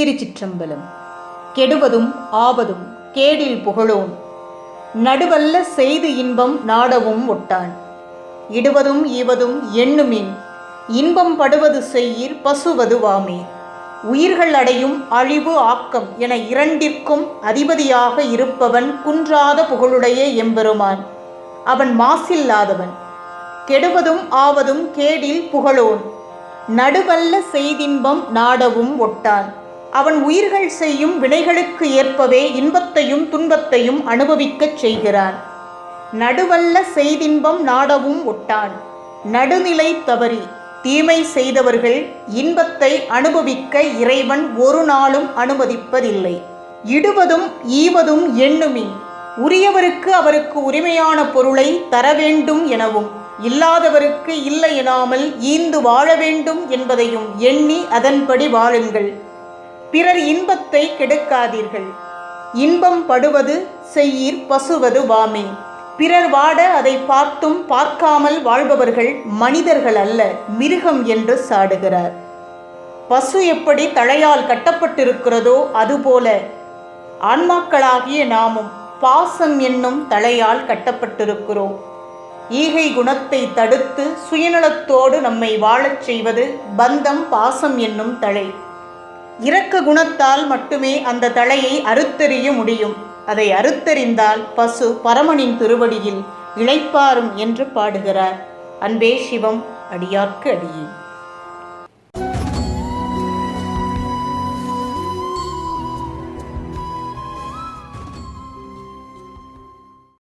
திருச்சிற்றம்பலம். கெடுவதும் ஆவதும் கேடில் புகழோன் நடுவல்ல செய்து இன்பம் நாடவும் ஒட்டான். இடுவதும் ஈவதும் எண்ணுமின். இன்பம் படுவது செய்யீர் பசுவது வாமே. உயிர்கள் அடையும் அழிவு ஆக்கம் என இரண்டிற்கும் அதிபதியாக இருப்பவன் குன்றாத புகழுடைய எம்பெருமான். அவன் மாசில்லாதவன். கெடுவதும் ஆவதும் கேடில் புகழோன். நடுவல்ல செய்தின்பம் நாடவும் ஒட்டான். அவன் உயிர்கள் செய்யும் வினைகளுக்கு ஏற்பவே இன்பத்தையும் துன்பத்தையும் அனுபவிக்கச் செய்கிறான். நடுவல்ல செய்தின்பம் நாடவும் ஒட்டான். நடுநிலை தவறி தீமை செய்தவர்கள் இன்பத்தை அனுபவிக்க இறைவன் ஒரு நாளும் அனுமதிப்பதில்லை. இடுவதும் ஈவதும் எண்ணுமின் உரியவருக்கு அவருக்கு உரிமையான பொருளை தர வேண்டும் எனவும் இல்லாதவருக்கு இல்லை எனாமல் ஈந்து வாழ வேண்டும் என்பதையும் எண்ணி அதன்படி வாழுங்கள். பிறர் இன்பத்தை கெடுக்காதீர்கள். இன்பம் படுவது செய்யீர் பசுவது வாமே. பிறர் வாட அதை பார்த்தும் பார்க்காமல் வாழ்பவர்கள் மனிதர்கள் அல்ல மிருகம் என்று சாடுகிறார். பசு எப்படி தழையால் கட்டப்பட்டிருக்கிறதோ அதுபோல ஆன்மாக்களாகிய நாமும் பாசம் என்னும் தலையால் கட்டப்பட்டிருக்கிறோம். ஈகை குணத்தை தடுத்து சுயநலத்தோடு நம்மை வாழச் செய்வது பந்தம் பாசம் என்னும் தழை இரக்க குணத்தால் மட்டுமே அந்த தலையை அறுத்தெறிய முடியும். அதை அறுத்தறிந்தால் பசு பரமனின் திருவடியில் இளைப்பாரும் என்று பாடுகிறார். அன்பே சிவம் அடியார்க்கு அடியே.